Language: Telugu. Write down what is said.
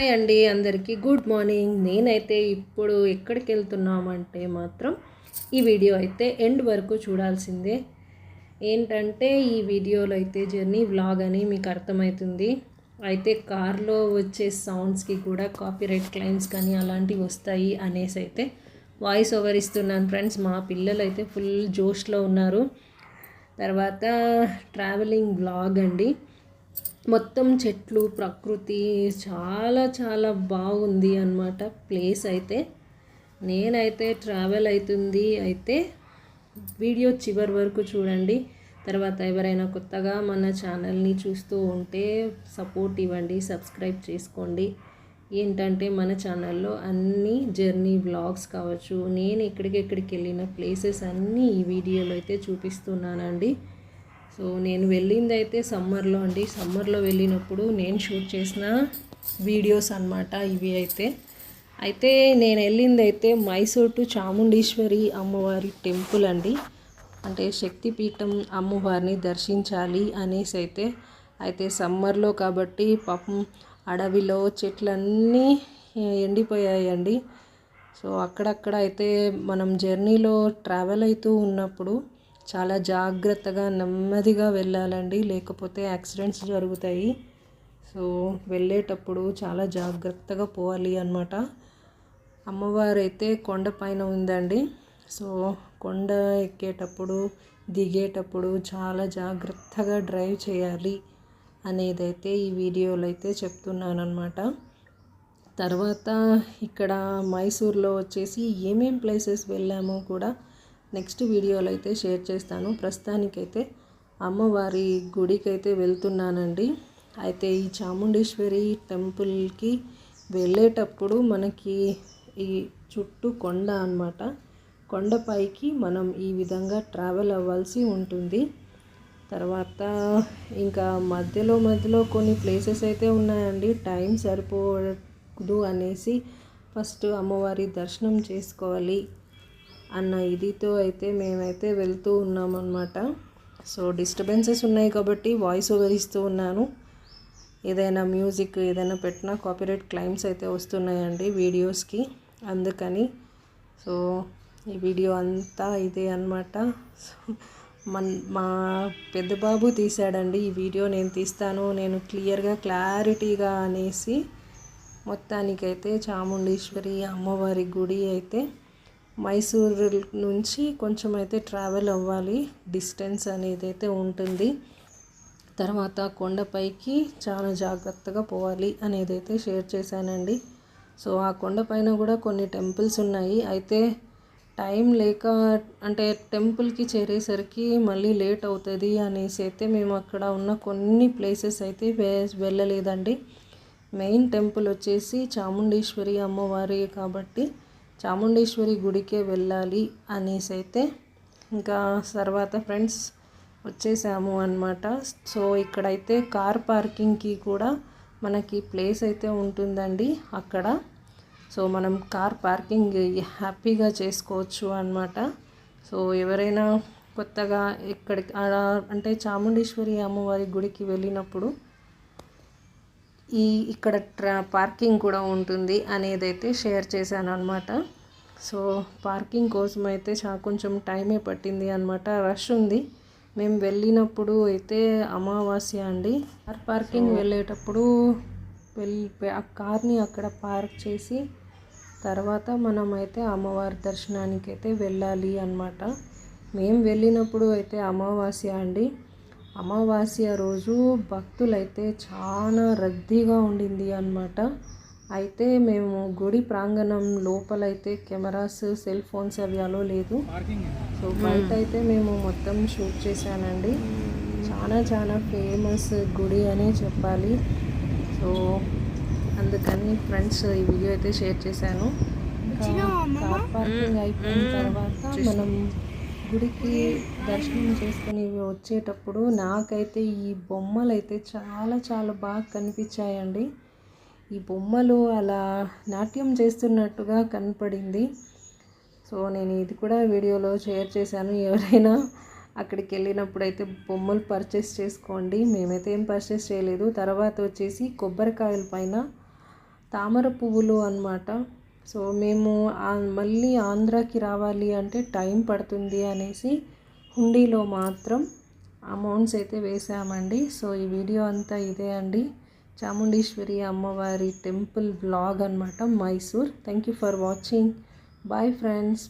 హాయ్ అండి అందరికీ. Good morning. నేనైతే ఇప్పుడు ఎక్కడికి వెళ్తున్నామంటే మాత్రం ఈ వీడియో అయితే ఎండ్ వరకు చూడాల్సిందే. ఏంటంటే ఈ వీడియోలో అయితే జర్నీ వ్లాగ్ అని మీకు అర్థమవుతుంది అయితే కార్లో వచ్చే సౌండ్స్కి కూడా కాపీరైట్ క్లైమ్స్ కానీ అలాంటివి వస్తాయి అనేసి అయితే వాయిస్ ఓవర్ ఇస్తున్నాను ఫ్రెండ్స్ మా పిల్లలు అయితే ఫుల్ జోష్లో ఉన్నారు. తర్వాత ట్రావెలింగ్ బ్లాగ్ అండి. మొత్తం చెట్లు ప్రకృతి చాలా చాలా బాగుంది అన్నమాట ప్లేస్ అయితే. నేనైతే ట్రావెల్ అవుతుంది అయితే వీడియో చివరి వరకు చూడండి. తర్వాత ఎవరైనా కొత్తగా మన ఛానల్ని చూస్తూ ఉంటే సపోర్ట్ ఇవ్వండి సబ్స్క్రైబ్ చేసుకోండి. ఏంటంటే మన ఛానల్లో అన్ని జర్నీ వ్లాగ్స్ కావచ్చు నేను ఎక్కడికెక్కడికి వెళ్ళిన ప్లేసెస్ అన్నీ ఈ వీడియోలో అయితే చూపిస్తున్నానండి. సో నేను వెళ్ళింది అయితే సమ్మర్లో అండి. సమ్మర్లో వెళ్ళినప్పుడు నేను షూట్ చేసిన వీడియోస్ అన్నమాట ఇవి అయితే. అయితే నేను వెళ్ళింది అయితే మైసూర్ టు చాముండేశ్వరి అమ్మవారి టెంపుల్ అండి. అంటే శక్తిపీఠం అమ్మవారిని దర్శించాలి అనేసి అయితే అయితే సమ్మర్లో కాబట్టి పాపం అడవిలో చెట్లన్నీ ఎండిపోయాయండి. సో అక్కడక్కడ అయితే మనం జర్నీలో ట్రావెల్ అవుతూ ఉన్నప్పుడు చాలా జాగ్రత్తగా నెమ్మదిగా వెళ్ళాలండి. లేకపోతే యాక్సిడెంట్స్ జరుగుతాయి. సో వెళ్ళేటప్పుడు చాలా జాగ్రత్తగా పోవాలి అనమాట అమ్మవారు అయితే కొండపైన ఉందండి. సో కొండ ఎక్కేటప్పుడు దిగేటప్పుడు చాలా జాగ్రత్తగా డ్రైవ్ చేయాలి అనేది అయితే ఈ వీడియోలో అయితే చెప్తున్నాను అనమాట తర్వాత ఇక్కడ మైసూర్లో వచ్చేసి ఏమేం ప్లేసెస్ వెళ్ళామో కూడా నెక్స్ట్ వీడియోలో అయితే షేర్ చేస్తాను. ప్రస్తుతానికైతే అమ్మవారి గుడికి అయితే వెళ్తున్నానండి. అయితే ఈ చాముండేశ్వరి టెంపుల్కి వెళ్ళేటప్పుడు మనకి ఈ చుట్టూ కొండ అనమాట కొండపైకి మనం ఈ విధంగా ట్రావెల్ అవ్వాల్సి ఉంటుంది. తర్వాత ఇంకా మధ్యలో మధ్యలో కొన్ని ప్లేసెస్ అయితే ఉన్నాయండి. టైం సరిపోదు అనేసి ఫస్ట్ అమ్మవారి దర్శనం చేసుకోవాలి. అన్న ఇదితో అయితే మేమైతే వెళ్తూ ఉన్నామన్నమాట. సో డిస్టర్బెన్సెస్ ఉన్నాయి కాబట్టి వాయిస్ ఓవర్ ఇస్తూ ఉన్నాను. ఏదైనా మ్యూజిక్ ఏదైనా పెట్టినా కాపీరైట్ క్లైమ్స్ అయితే వస్తున్నాయండి వీడియోస్కి అందుకని సో ఈ వీడియో అంతా ఇదే అనమాట మన్ మా పెద్ద బాబు తీశాడండి ఈ వీడియో నేను తీస్తాను నేను క్లియర్గా క్లారిటీగా అనేసి మొత్తానికైతే చాముండేశ్వరి అమ్మవారి గుడి అయితే మైసూర్ నుంచి కొంచెం అయితే ట్రావెల్ అవ్వాలి. డిస్టెన్స్ అనేది అయితే ఉంటుంది. తర్వాత కొండపైకి చాలా జాగ్రత్తగా పోవాలి అనేది అయితే షేర్ చేశానండి. సో ఆ కొండపైన కూడా కొన్ని టెంపుల్స్ ఉన్నాయి. అయితే టైం లేక అంటే టెంపుల్కి చేరేసరికి మళ్ళీ లేట్ అవుతుంది అనేసి అయితే మేము అక్కడ ఉన్న కొన్ని ప్లేసెస్ అయితే వెళ్ళలేదండి. మెయిన్ టెంపుల్ వచ్చేసి చాముండేశ్వరి అమ్మవారి కాబట్టి చాముండేశ్వరి గుడికే వెళ్ళాలి అనేసి అయితే ఇంకా తర్వాత ఫ్రెండ్స్ వచ్చేసాము అనమాట సో ఇక్కడైతే కార్ పార్కింగ్కి కూడా మనకి ప్లేస్ అయితే ఉంటుందండి అక్కడ. సో మనం కార్ పార్కింగ్ హ్యాపీగా చేసుకోవచ్చు అనమాట సో ఎవరైనా కొత్తగా ఇక్కడికి అంటే చాముండేశ్వరి అమ్మవారి గుడికి వెళ్ళినప్పుడు ఈ ఇక్కడ ట్రా పార్కింగ్ కూడా ఉంటుంది అనేది అయితే షేర్ చేశాను అనమాట సో పార్కింగ్ కోసం అయితే చా కొంచెం టైమే పట్టింది అనమాట రష్ ఉంది. మేము వెళ్ళినప్పుడు అయితే అమావాస్య అండి. కార్ పార్కింగ్ వెళ్ళేటప్పుడు వెళ్ళి ఆ కార్ని అక్కడ పార్క్ చేసి తర్వాత మనం అయితే అమ్మవారి దర్శనానికి అయితే వెళ్ళాలి అనమాట మేము వెళ్ళినప్పుడు అయితే అమావాస్య అండి. అమావాస్య రోజు భక్తులైతే చాలా రద్దీగా ఉండింది అనమాట అయితే మేము గుడి ప్రాంగణం లోపలైతే కెమెరాస్ సెల్ ఫోన్స్ అవి అలో లేదు. సో బయట అయితే మేము మొత్తం షూట్ చేశానండి. చాలా చాలా ఫేమస్ గుడి అనే చెప్పాలి. సో అందుకని ఫ్రెండ్స్ ఈ వీడియో అయితే షేర్ చేశాను. కార్ పార్కింగ్ అయిపోయిన తర్వాత మనం గుడికి దర్శనం చేసుకుని వచ్చేటప్పుడు నాకైతే ఈ బొమ్మలు అయితే చాలా చాలా బాగా కనిపించాయండి. ఈ బొమ్మలు అలా నాట్యం చేస్తున్నట్టుగా కనపడింది. సో నేను ఇది కూడా వీడియోలో షేర్ చేశాను. ఎవరైనా అక్కడికి వెళ్ళినప్పుడు అయితే బొమ్మలు పర్చేస్ చేసుకోండి. మేమైతే ఏం పర్చేస్ చేయలేదు. తర్వాత వచ్చేసి కొబ్బరికాయల పైన తామర పువ్వులు అన్నమాట. సో మేము మళ్ళీ ఆంధ్రాకి రావాలి అంటే టైం పడుతుంది అనేసి హుండీలో మాత్రం అమౌంట్స్ అయితే వేసామండి. సో ఈ వీడియో అంతా ఇదే అండి. చాముండేశ్వరి అమ్మవారి టెంపుల్ బ్లాగ్ అనమాట Mysore. Thank you for watching bye friends